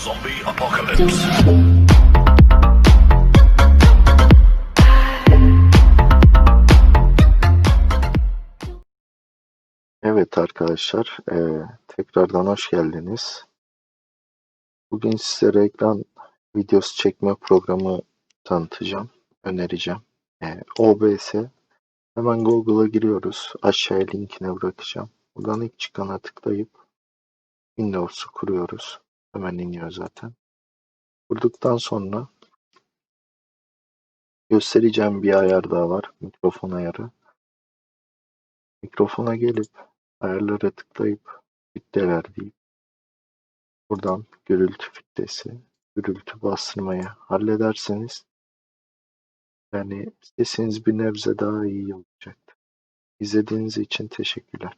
Zombie apocalypse. Evet arkadaşlar, eee, tekrardan hoş geldiniz. Bugün sizlere ekran videosu çekme programı tanıtacağım, önereceğim. Eee, OBS. Hemen Google'a giriyoruz. Aşağıya linkine bırakacağım. Buradan ilk çıkana tıklayıp Windows'u kuruyoruz. Hemen iniyor zaten. Kurduktan sonra göstereceğim bir ayar daha var. Mikrofon ayarı. Mikrofona gelip ayarlara tıklayıp filtreler deyip buradan gürültü filtresi, gürültü bastırmayı hallederseniz yani sesiniz bir nebze daha iyi olacaktır. İzlediğiniz için teşekkürler.